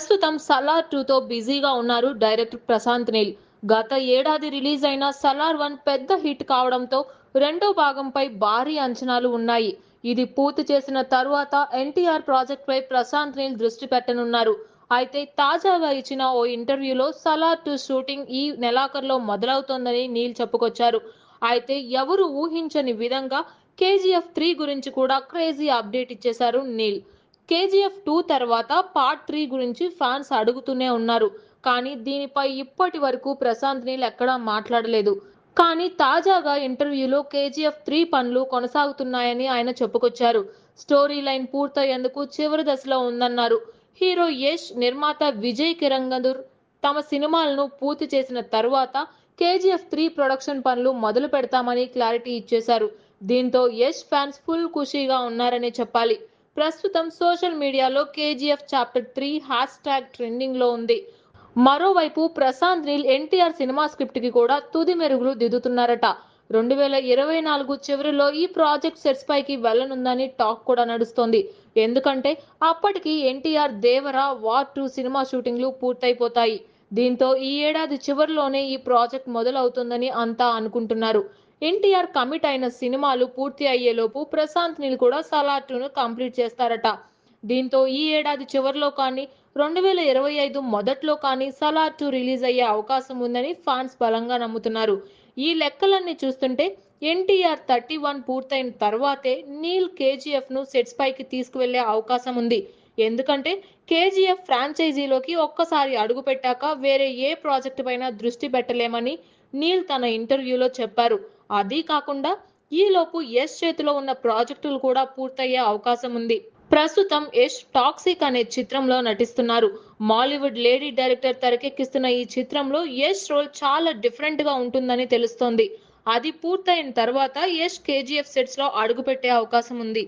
ప్రస్తుతం సలార్ టూతో బిజీగా ఉన్నారు డైరెక్టర్ ప్రశాంత్ నీల్. గత ఏడాది రిలీజ్ అయిన సలార్ వన్ పెద్ద హిట్ కావడంతో రెండో భాగంపై భారీ అంచనాలు ఉన్నాయి. ఇది పూర్తి చేసిన తరువాత ఎన్టీఆర్ ప్రాజెక్ట్ పై ప్రశాంత్ నీల్ దృష్టి పెట్టనున్నారు. అయితే తాజాగా ఇచ్చిన ఓ ఇంటర్వ్యూలో సలార్ టూ షూటింగ్ ఈ నెలాఖరులో మొదలవుతోందని నీల్ చెప్పుకొచ్చారు. అయితే ఎవరు ఊహించని విధంగా కేజీఎఫ్ త్రీ గురించి కూడా క్రేజీ అప్డేట్ ఇచ్చేశారు నీల్. కేజీఎఫ్ టూ తర్వాత పార్ట్ త్రీ గురించి ఫ్యాన్స్ అడుగుతూనే ఉన్నారు. కానీ దీనిపై ఇప్పటి వరకు ప్రశాంత్ నీల్ ఎక్కడా మాట్లాడలేదు. కానీ తాజాగా ఇంటర్వ్యూలో కేజీఎఫ్ త్రీ పనులు కొనసాగుతున్నాయని ఆయన చెప్పుకొచ్చారు. స్టోరీ లైన్ పూర్తయ్యేందుకు చివరి దశలో ఉందన్నారు. హీరో యష్ నిర్మాత విజయ్ కిరంగదూర్ తమ సినిమాలను పూర్తి చేసిన తర్వాత కేజీఎఫ్ త్రీ ప్రొడక్షన్ పనులు మొదలు పెడతామని క్లారిటీ ఇచ్చేశారు. దీంతో యష్ ఫ్యాన్స్ ఫుల్ ఖుషీగా ఉన్నారని చెప్పాలి. ప్రస్తుతం సోషల్ మీడియాలో KGF chapter three hash tag ట్రెండింగ్లో ఉంది. మరోవైపు ప్రశాంత్ నీల్ ఎన్టీఆర్ సినిమా స్క్రిప్ట్కి కూడా తుది మెరుగులు దిద్దుతున్నారట. రెండు వేల ఇరవై నాలుగు చివరిలో ఈ ప్రాజెక్ట్ సెట్స్ పైకి వెళ్ళనుందని టాక్ కూడా నడుస్తోంది. ఎందుకంటే అప్పటికి NTR Devara war two cinema షూటింగ్లు పూర్తయిపోతాయి. దీంతో ఈ ఏడాది చివరిలోనే ఈ ప్రాజెక్ట్ మొదలవుతుందని అంతా అనుకుంటున్నారు. ఎన్టీఆర్ కమిట్ అయిన సినిమాలు పూర్తి అయ్యేలోపు ప్రశాంత్ నీల్ కూడా సలాటును కంప్లీట్ చేస్తారట. దీంతో ఈ ఏడాది చివరిలో కానీ రెండు వేల ఇరవై ఐదు మొదట్లో కానీ సలార్ టూ రిలీజ్ అయ్యే అవకాశం ఉందని ఫ్యాన్స్ బలంగా నమ్ముతున్నారు. ఈ లెక్కలన్నీ చూస్తుంటే ఎన్టీఆర్ థర్టీ వన్ పూర్తయిన తర్వాతే నీల్ కేజీఎఫ్ను సెట్స్ పైకి తీసుకువెళ్ళే అవకాశం ఉంది. ఎందుకంటే కేజీఎఫ్ ఫ్రాంచైజీలోకి ఒక్కసారి అడుగు పెట్టాక వేరే ఏ ప్రాజెక్టు పైన దృష్టి పెట్టలేమని నీల్ తన ఇంటర్వ్యూలో చెప్పారు. అదీ కాకుండా ఈలోపు యశ్ చేతిలో ఉన్న ప్రాజెక్టులు కూడా పూర్తయ్యే అవకాశం ఉంది. ప్రస్తుతం యష్ టాక్సిక్ అనే చిత్రంలో నటిస్తున్నారు. మాలీవుడ్ లేడీ డైరెక్టర్ తెరకెక్కిస్తున్న ఈ చిత్రంలో యష్ రోల్ చాలా డిఫరెంట్గా ఉంటుందని తెలుస్తోంది. అది పూర్తయిన తర్వాత యష్ కేజీఎఫ్ సెట్స్లో అడుగుపెట్టే అవకాశం ఉంది.